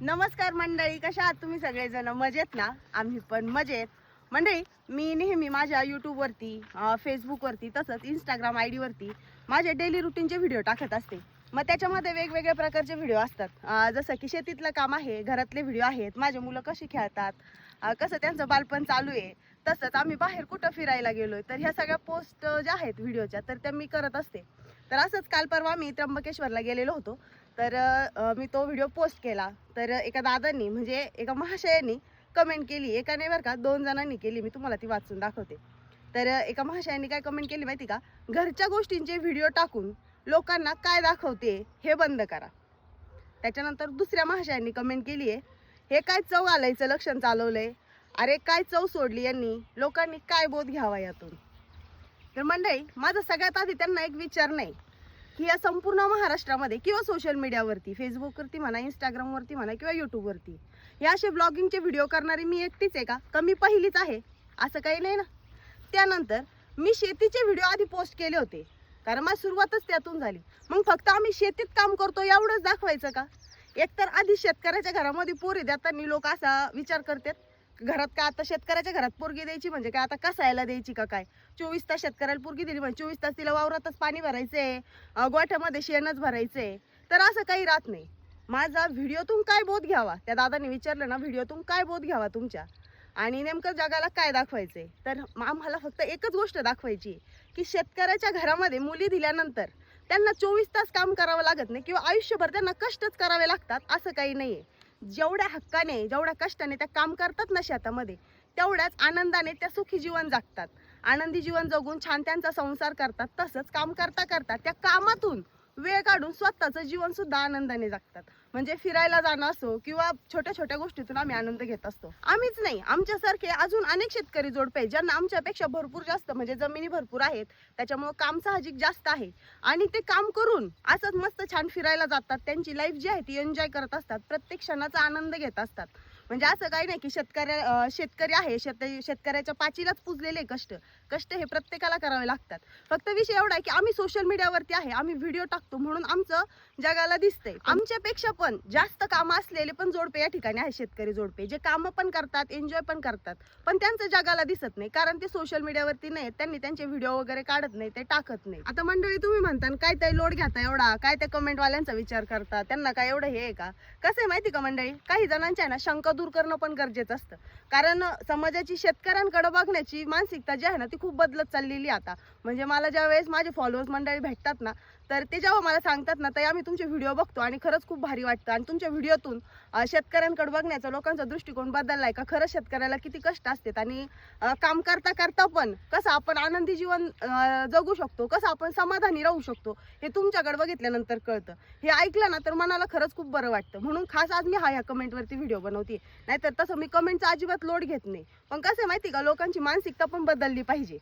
नमस्कार मंडळी कशा आहात तुम्ही सगळेजण? मजेत ना? आम्ही पण मजेत. मंडळी मी नेहमी माझ्या यूट्यूबवरती फेसबुकवरती तसंच इंस्टाग्राम आय डीवरती माझे डेली रुटीनचे व्हिडिओ टाकत असते. मग त्याच्यामध्ये वेगवेगळ्या प्रकारचे व्हिडिओ असतात. जसं की शेतीतलं काम आहे घरातले व्हिडिओ आहेत माझे मुलं कशी खेळतात कसं त्यांचं बालपण चालू आहे तसंच आम्ही बाहेर कुठं फिरायला गेलोय तर ह्या सगळ्या पोस्ट ज्या आहेत व्हिडिओच्या तर त्या मी करत असते. तर असंच काल परवा मी त्र्यंबकेश्वरला गेलेलो होतो. तर मी तो व्हिडिओ पोस्ट केला. तर एका दादांनी म्हणजे एका महाशयानी कमेंट केली. एकाने बरं का दोन जणांनी केली. मी तुम्हाला ती वाचून दाखवते. तर एका महाशयानी काय कमेंट केली माहिती का? घरच्या गोष्टींचे व्हिडिओ टाकून लोकांना काय दाखवते हे बंद करा. त्याच्यानंतर दुसऱ्या महाशयांनी कमेंट केली आहे हे काय चव आलायचं लक्षण चालवलं आहे अरे काय चव सोडली यांनी? लोकांनी काय बोध घ्यावा यातून? तर मंडळी माझा सगळ्यात आधी त्यांना एक विचार नाही. की या संपूर्ण महाराष्ट्रामध्ये किंवा सोशल मीडियावरती फेसबुकवरती म्हणा इंस्टाग्रामवरती म्हणा किंवा यूट्यूबवरती हे असे ब्लॉगिंगचे व्हिडिओ करणारी मी एकटीच आहे का? कमी मी पहिलीच आहे. असं काही नाही ना? त्यानंतर मी शेतीचे व्हिडिओ आधी पोस्ट केले होते. कारण माझी सुरुवातच त्यातून झाली. मग फक्त आम्ही शेतीत काम करतो एवढंच दाखवायचं का? एकतर आधी शेतकऱ्याच्या घरामध्ये पोरी देताना लोक असा विचार करतात घरात का आता शेतकऱ्याच्या घरात पोरगी द्यायची? म्हणजे काय आता कसायला द्यायची का काय? चोवीस तास शेतकऱ्याला पुरगी दिली म्हणजे चोवीस तास तिला वावरातच पाणी भरायचंय आहे गोठ्यामध्ये शेणच भरायचंय. तर असं काही राहत नाही. माझा व्हिडिओतून काय बोध घ्यावा? त्या दादाने विचारलं ना व्हिडिओतून काय बोध घ्यावा तुमच्या? आणि नेमकं जगाला काय दाखवायचंय? तर आम्हाला फक्त एकच गोष्ट दाखवायची की शेतकऱ्याच्या घरामध्ये मुली दिल्यानंतर त्यांना चोवीस तास काम करावं लागत नाही किंवा आयुष्यभर त्यांना कष्टच करावे लागतात असं काही नाहीये. जेवढ्या हक्काने जेवढ्या कष्टाने त्या काम करतात ना शेतामध्ये तेवढ्याच आनंदाने त्या सुखी जीवन जगतात. आनंदी जीवन जगून छान त्यांचा संसार करतात तसंच काम करता करता त्या कामातून वेळ काढून स्वतःचं जीवन सुद्धा आनंदाने जगतात. म्हणजे फिरायला जाणं असो किंवा छोट्या छोट्या गोष्टीतून आम्ही आनंद घेत असतो. आम्हीच नाही आमच्यासारखे अजून अनेक शेतकरी जोडपे ज्यांना आमच्यापेक्षा भरपूर जास्त म्हणजे जमिनी भरपूर आहेत त्याच्यामुळे काम साहजिक जास्त आहे. आणि ते काम करून असंच मस्त छान फिरायला जातात त्यांची लाईफ जी आहे ती एन्जॉय करत असतात प्रत्येक क्षणाचा आनंद घेत असतात. म्हणजे असं काही नाही की शेतकऱ्या शेतकरी आहे शेत शेतकऱ्याच्या पाचीलाच पुजलेले कष्ट. कष्ट हे प्रत्येकाला करावे लागतात. फक्त विषय एवढा आहे की आम्ही सोशल मीडियावरती आहे आम्ही व्हिडिओ टाकतो म्हणून आमचं जगाला दिसतंय. आमच्यापेक्षा पण जास्त कामं असलेले पण जोडपे या ठिकाणी आहे शेतकरी जोडपे. जे कामं पण करतात एन्जॉय पण करतात पण त्यांचं जगाला दिसत नाही. कारण ते सोशल मीडियावरती नाही त्यांनी त्यांचे व्हिडिओ वगैरे काढत नाही ते टाकत नाही. आता मंडळी तुम्ही म्हणता काय ते लोड घेता एवढा? काय ते कमेंट वाल्यांचा विचार करता? त्यांना काय एवढं हे आहे का? कसं आहे माहिती का मंडळी? काही जणांच्या आहे ना शंका दूर करणं पण गरजेचं असतं. कारण समाजाची शेतकऱ्यांकडे बघण्याची मानसिकता जी आहे ना ती खूप बदलत चाललेली आता. म्हणजे मला ज्या वेळेस माझे फॉलोअर्स मंडळी भेटतात ना तर ते जेव्हा मला सांगतात ना तर आम्ही तुमचे व्हिडिओ बघतो आणि खरंच खूप भारी वाटतं. आणि तुमच्या व्हिडिओतून शेतकऱ्यांकडे बघण्याचा लोकांचा दृष्टिकोन बदलला आहे का? खरंच शेतकऱ्याला किती कष्ट असतात आणि काम करता करता पण कसं आपण आनंदी जीवन जगू शकतो कसं आपण समाधानी राहू शकतो हे तुमच्याकडे बघितल्यानंतर कळतं. हे ऐकलं ना तर मनाला खरंच खूप बरं वाटतं. म्हणून खास आज मी हा ह्या कमेंटवरती व्हिडिओ बनवते नाहीतर तसं मी कमेंटचा अजिबात लोड घेत नाही. पण कसं आहे माहिती का लोकांची मानसिकता पण बदलली पाहिजे.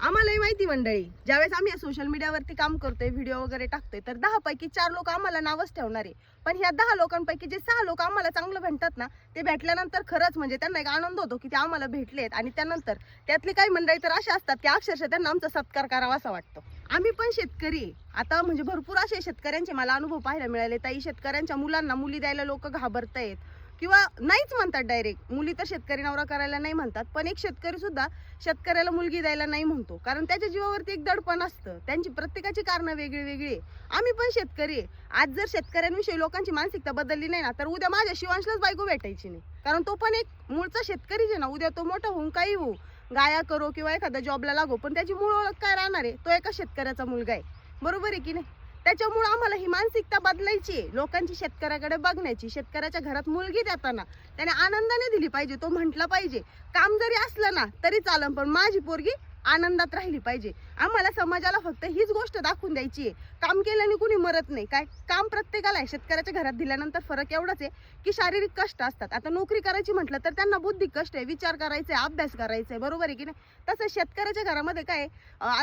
आम्हालाही माहिती मंडळी ज्यावेळेस आम्ही सोशल मीडियावरती काम करतोय व्हिडिओ वगैरे टाकतोय तर दहा पैकी चार लोक आम्हाला नावच ठेवणार आहे. पण ह्या दहा लोकांपैकी जे सहा लोक आम्हाला चांगलं भेटतात ना ते भेटल्यानंतर खरंच म्हणजे त्यांना एक आनंद होतो की ते आम्हाला भेटलेत. आणि त्यानंतर त्यातली काही मंडळी तर अशा असतात की अक्षरशः त्यांना आमचा सत्कार करावा असा वाटतं. आम्ही पण शेतकरी आता म्हणजे भरपूर असे शेतकऱ्यांचे मला अनुभव पाहायला मिळाले. ताई शेतकऱ्यांच्या मुलांना मुली द्यायला लोक घाबरतायत. किंवा नाहीच म्हणतात डायरेक्ट मुली तर शेतकरी नवरा करायला नाही म्हणतात पण एक शेतकरी सुद्धा शेतकऱ्याला मुलगी द्यायला नाही म्हणतो. कारण त्याच्या जीवावरती एक दडपण असतं. त्यांची प्रत्येकाची कारणं वेगळी वेगळी आहे. आम्ही पण शेतकरी आहे. आज जर शेतकऱ्यांविषयी लोकांची मानसिकता बदलली नाही ना तर उद्या माझ्या शिवांशलाच बायको भेटायची नाही. कारण तो पण एक मूळचा शेतकरीच आहे ना. उद्या तो मोठा होऊन काही होऊ. गाया करो किंवा एखाद्या जॉबला लागो पण त्याची मूळ ओळख काय राहणार आहे? तो एका शेतकऱ्याचा मुलगा आहे. बरोबर आहे की नाही? त्याच्यामुळं आम्हाला ही मानसिकता बदलायची आहे. लोकांची शेतकऱ्याकडे बघण्याची शेतकऱ्याच्या घरात मुलगी देताना त्याने आनंदाने दिली पाहिजे तो म्हटला पाहिजे. काम जरी असलं ना तरी चालन पण माझी पोरगी आनंदात राहिली पाहिजे. आम्हाला समाजाला फक्त हीच गोष्ट दाखवून द्यायची आहे. काम केल्याने कुणी मरत नाही. काय? काम प्रत्येकाला आहे. शेतकऱ्याच्या घरात दिल्यानंतर फरक एवढाच आहे की शारीरिक कष्ट असतात. आता नोकरी करायची म्हटलं तर त्यांना बुद्धिक कष्ट आहे. विचार करायचा आहे अभ्यास करायचा. आहे बरोबर आहे की नाही? तसं शेतकऱ्याच्या घरामध्ये काय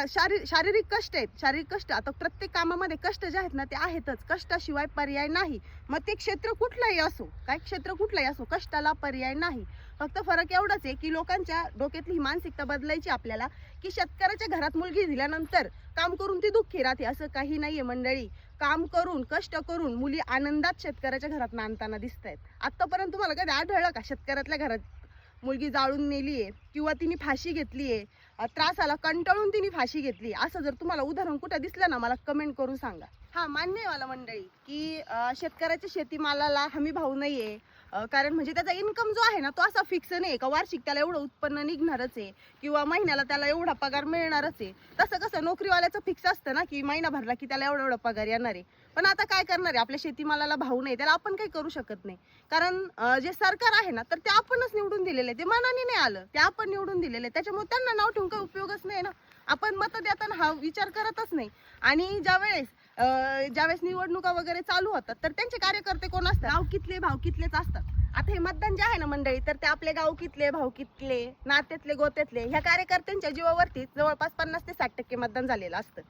शारी शारीरिक कष्ट आहेत. शारीरिक कष्ट आता प्रत्येक कामामध्ये कष्ट जे आहेत ना ते आहेतच. कष्टाशिवाय पर्याय नाही. मग ते क्षेत्र कुठलंही असो काय? क्षेत्र कुठलंही असो कष्टाला पर्याय नाही. फक्त फरक एवढाच आहे की लोकांच्या डोक्यातली ही मानसिकता बदलायची आपल्याला. की शेतकऱ्याच्या घरात मुलगी दिल्यानंतर काम करून ती दुःखी राहते असं काही नाहीये मंडळी. काम करून कष्ट करून मुली आनंदात शेतकऱ्याच्या घरात नांदताना दिसत आहेत आतापर्यंत तुम्हाला कधी आढळलं का? शेतकऱ्यातल्या घरात मुलगी जाळून नेली आहे किंवा तिने फाशी घेतली आहे त्रासाला कंटाळून तिने फाशी घेतली असं जर तुम्हाला उदाहरण कुठं दिसलं ना मला कमेंट करून सांगा. हा मान्य आहे मला मंडळी की शेतकऱ्याच्या शेतीमालाला हमी भाव नाही आहे कारण म्हणजे त्याचा इन्कम जो आहे ना तो असा फिक्स नाही का? वार्षिक त्याला एवढं उत्पन्न निघणारच आहे. किंवा महिन्याला त्याला एवढा पगार मिळणारच आहे. तसं कसं नोकरीवाल्याचं फिक्स असतं ना की महिना भरला की त्याला एवढा एवढा पगार येणार आहे. पण आता काय करणार आहे? आपल्या शेतीमालाला भाव नाही त्याला आपण काही करू शकत नाही. कारण जे सरकार आहे ना तर ते आपणच निवडून दिलेले आहे. ते मनाने नाही आलं. ते आपण निवडून दिलेले आहे. त्याच्यामुळे त्यांना नाव ठेवून काही उपयोगच नाही ना. आपण मत देताना हा विचार करतच नाही. आणि ज्यावेळेस वेळेस ज्यावेळेस निवडणुका वगैरे चालू होतात तर त्यांचे कार्यकर्ते कोण असतात? गाव कितले भाव कितलेच असतात. आता हे मतदान जे आहे ना मंडळी तर ते आपले गाव कितले भाव कितले नात्यातले गोत्यातले ह्या कार्यकर्त्यांच्या जीवावरती जवळपास पन्नास ते साठ टक्के मतदान झालेलं असतं.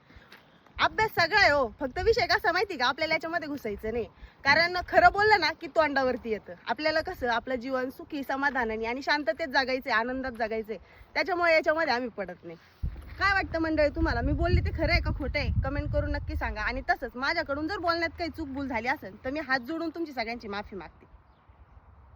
अभ्यास सगळा आहे हो. फक्त विषय कसा माहिती का? आपल्याला याच्यामध्ये घुसायचं नाही. कारण खरं बोललं ना की तोंडावरती येतं. आपल्याला कसं आपलं जीवन सुखी समाधानाने आणि शांततेत जगायचंय आनंदात जगायचंय. त्याच्यामुळे याच्यामध्ये आम्ही पडत नाही. काय वाटतं मंडळी तुम्हाला? मी बोलली ते खरं आहे का खोटं आहे? कमेंट करून नक्की सांगा. आणि तसंच माझ्याकडून जर बोलण्यात काही चूक भूल झाली असेल तर मी हात जोडून तुमची सगळ्यांची माफी मागते.